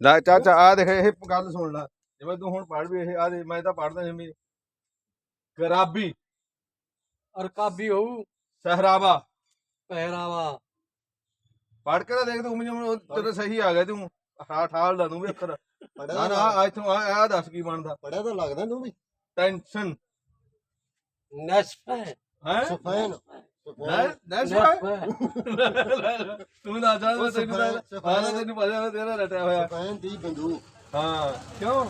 ਲੈ ਚਾਚਾ ਆ ਦੇਖ ਇਹ ਗੱਲ ਸੁਣ ਲੈ। ਜਿਵੇਂ ਤੂੰ ਹੁਣ ਪੜ੍ਹ ਵੀ ਇਹ ਆ ਦੇ ਮੈਂ ਤਾਂ ਪੜ੍ਹਦਾ ਜਿਵੇਂ ਗਰਾਬੀ ਅਰਕਾਬੀ ਹੋਊ। ਸਹਰਾਵਾ। ਪਹਿਰਾਵਾ ਪੜ੍ਹ ਕੇ ਤਾਂ ਦੇਖ ਤੂੰ ਮੈਨੂੰ ਤੇਰੇ ਸਹੀ ਆ ਗਿਆ ਤੂੰ ਠਾ ਠਾਲ ਦਾ ਤੂੰ ਵੀ ਅੱਖਰ। ਨਾ ਪੜਿਆ ਨਾ ਆ ਇੱਥੋਂ ਆ ਆ ਦੱਸ ਕੀ ਬਣਦਾ। ਪੜਿਆ ਤਾਂ ਲੱਗਦਾ ਤੂੰ ਵੀ। ਟੈਨਸ਼ਨ। ਨਸਫੇ ਹੈ? ਸੁਫੈਨ। ਤੂੰ ਨਾ ਜਾਣ ਉਹ ਤੈਨੂੰ ਤਾਂ ਸਫਾਈ- ਆ ਤੈਨੂੰ ਪਤਾ ਤੇਰਾ ਰਟਿਆ ਹੋਇਆ। ਸੁਫੈਨ ਦੀ ਬੰਦੂਕ ਹਾਂ ਕਿਉਂ?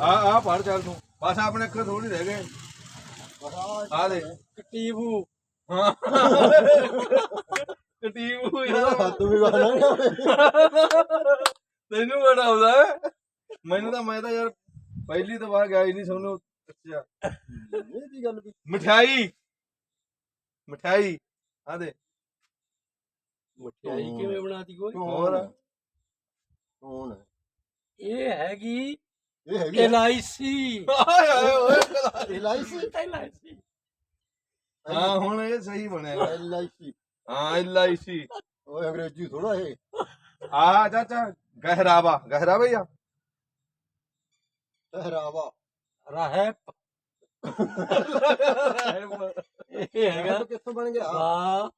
ਆ ਆ ਪੜ ਚੱਲ ਤੂੰ। ਬਸ ਆਪਣੇ ਅੱਖਰ ਥੋੜੀ ਰਹਿ ਗਏ। ਆ ਦੇ। ਕਟੀਬੂ ਹਾਂ। ਕਟੀਵੂ। ਯਾਰ। ਹੱਥ ਵੀ ਗਾਣਾ ਤੈਨੂੰ ਬੜਾ ਆਉਂਦਾ? ਮੈਨੂੰ ਤਾਂ ਮੈਂ ਤਾਂ ਯਾਰ ਪਹਿਲੀ ਤਾਂ ਵਾਰ ਗਿਆ ਹੀ ਨਹੀਂ ਸੋਨੂੰ ਅੱਛਾ। ਇਹ ਦੀ ਗੱਲ ਵੀ ਮਠਿਆਈ। ਮਠਿਆਈ ਆ ਦੇ ਮਠਿਆਈ ਕਿਵੇਂ ਬਣਾਤੀ ਕੋਈ? ਹੋਰ? ਕੌਣ ਹੈ ਇਹ ਹੈਗੀ ਇਹ ਹੈਗੀ। ਐਲਆਈਸੀ ਆਏ ਆਏ ਓਏ। LIC ਐਲਆਈਸੀ ਹਾਂ ਹੁਣ ਇਹ ਸਹੀ ਬਣਿਆ। LIC ਹਾਂ ਐਲਆਈਸੀ ਓਏ ਅੰਗਰੇਜ਼ੀ ਥੋੜਾ ਇਹ। ਆ ਚਾਚਾ ਗਹਿਰਾਵਾ। ਗਹਿਰਾਵਾ ਹੀ ਆ। ਪਹਿਰਾਵਾ ਰਹਿਪ। ਇਹ ਹੈਗਾ। ਇਹ ਕਿੱਥੋਂ ਬਣ ਗਿਆ? ਵਾ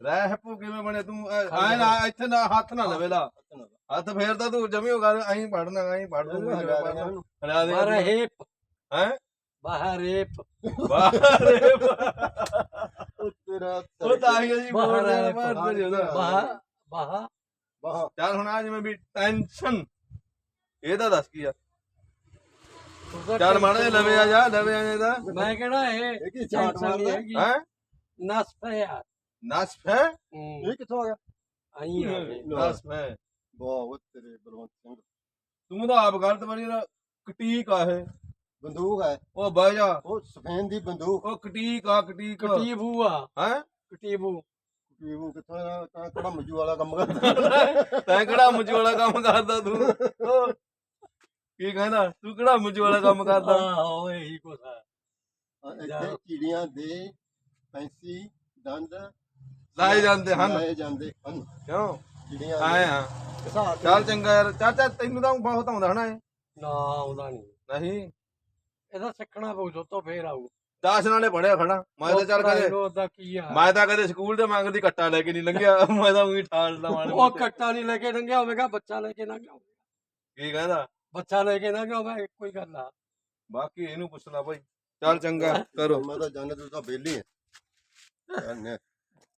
ਰਹਿਪੂ ਕਿਵੇਂ ਬਣੇ ਤੂੰ ਐ ਨਾ ਇੱਥੇ ਨਾ ਹੱਥ ਨਾ ਲਵੇ ਲਾ। ਹੱਥ ਫੇਰਦਾ ਤੂੰ ਜਮੀ ਹੋ ਗੱਲ ਐਂ ਪੜਨਾ ਐਂ ਪੜ ਦੂੰ ਹਲਾ ਦੇ ਬਰਹਿਪ ਹੈ? ਬਹਰੇਪ ਬਾਹਰੇ ਉਹ ਤੇਰਾ ਉਹ ਤਾਂ ਹੀ ਜੀ ਬਾਹਰ ਰਿਹਾ ਬਾਹਰ ਤੇ ਉਹਦਾ ਬਹ ਬਹ ਬਾਹ ਚੱਲ ਹੁਣ ਆ ਜਿਵੇਂ ਵੀ ਟੈਨਸ਼ਨ ਇਹਦਾ ਦੱਸ ਕੀ ਆ? ਚੱਲ ਮਾੜਾ ਜਿਹਾ ਲਵੇ ਆ ਜਾ ਲਵੇ ਆ ਇਹਦਾ। ਮੈਂ ਕਹਿਣਾ ਇਹ ਇਹ ਕੀ ਝਾਟ ਮਾਰਦਾ? ਹੈ? ਨਸਫੇ ਯਾਰ। ਨਸਫ ਹੈ? ਹੂੰ, ਇਹ ਕਿੱਥੋਂ ਆ ਗਿਆ? ਆਈ ਆ। ਨਸਫ ਹੈ। ਬਹੁਤ ਤੇਰੇ ਬਲਵੰਤ ਸਿੰਘ। ਤੂੰ ਤਾਂ ਆਪ ਗਲਤ ਬਣੀ ਨਾ ਕਟੀਕ ਆ ਇਹ। ਬੰਦੂਕ ਹੈ ਉਹ ਬਹਿ ਜਾ। ਉਹ ਸਫੈਨ ਦੀ ਬੰਦੂਕ। ਉਹ ਕਟੀਕ ਆ ਕਟੀਕ। ਕਟੀਬੂ ਆ। ਹੈ? ਕਟੀਬੂ। ਉਹ ਕਿੱਥੋਂ ਆ? ਤਾਂ ਕਿਹੜਾ ਮੱਜੂ ਵਾਲਾ ਕੰਮ ਕਰਦਾ? ਤੈਂ ਕਿਹੜਾ ਮੁੱਝ ਵਾਲਾ ਕੰਮ ਕਰਦਾ ਤੂੰ? ਕੀ ਕਹਿੰਦਾ? ਤੂੰ ਕਿਹੜਾ ਮੁੱਝ ਵਾਲਾ ਕੰਮ ਕਰਦਾ? ਆਹੋ ਇਹੀ ਕੁਛ ਆ। ਇੱਥੇ ਚਿੜੀਆਂ ਦੇ ਫੈਂਸੀ ਦੰਦ ਲਾਏ ਜਾਂਦੇ ਹਨ। ਲਾਏ ਜਾਂਦੇ ਹਨ। ਕਿਉਂ? ਚਿੜੀਆਂ ਆਏ ਆ ਹਿਸਾਬ ਚੱਲ ਚੰਗਾ ਯਾਰ ਚਾਚਾ ਤੈਨੂੰ ਤਾਂ ਬਹੁਤ ਆਉਂਦਾ ਹਨਾ ਇਹ। ਨਾ ਆਉਂਦਾ ਨਹੀਂ। ਨਹੀਂ? ਇਹਦਾ ਸਿੱਖਣਾ ਪਊ ਜੋ ਤੋਂ ਫੇਰ ਆਊ। ਦਾਸ ਨਾਲੇ ਪੜਿਆ ਖੜਾ। ਮੈਂ ਤਾਂ ਚੱਲ ਕਦੇ ਉਹਦਾ ਕੀ ਆ। ਮੈਂ ਤਾਂ ਕਦੇ ਸਕੂਲ ਤੇ ਮੰਗਦੀ ਕੱਟਾ ਲੈ ਕੇ ਨਹੀਂ ਲੰਘਿਆ। ਮੈਂ ਤਾਂ ਉਹੀ ਠਾਲ ਦਾ ਮਾਣ ਉਹ ਕੱਟਾ ਨਹੀਂ ਲੈ ਕੇ ਲੰਘਿਆ ਹੋਵੇਗਾ ਬੱਚਾ ਲੈ ਕੇ ਹੋਵੇਗਾ। ਕੀ ਕਹਿੰਦਾ? ਬੱਚਾ ਲੈ ਕੇ ਨਾ ਗਿਆ ਹੋਵੇ ਇੱਕੋ ਹੀ ਗੱਲ ਆ ਬਾਕੀ ਇਹਨੂੰ ਪੁੱਛਣਾ ਭਾਈ ਚੱਲ ਚੰਗਾ ਕਰੋ। ਮੈਂ ਤਾਂ ਜਾਣੇ ਤੂੰ ਤਾਂ ਬੇਲੀ ਹੈ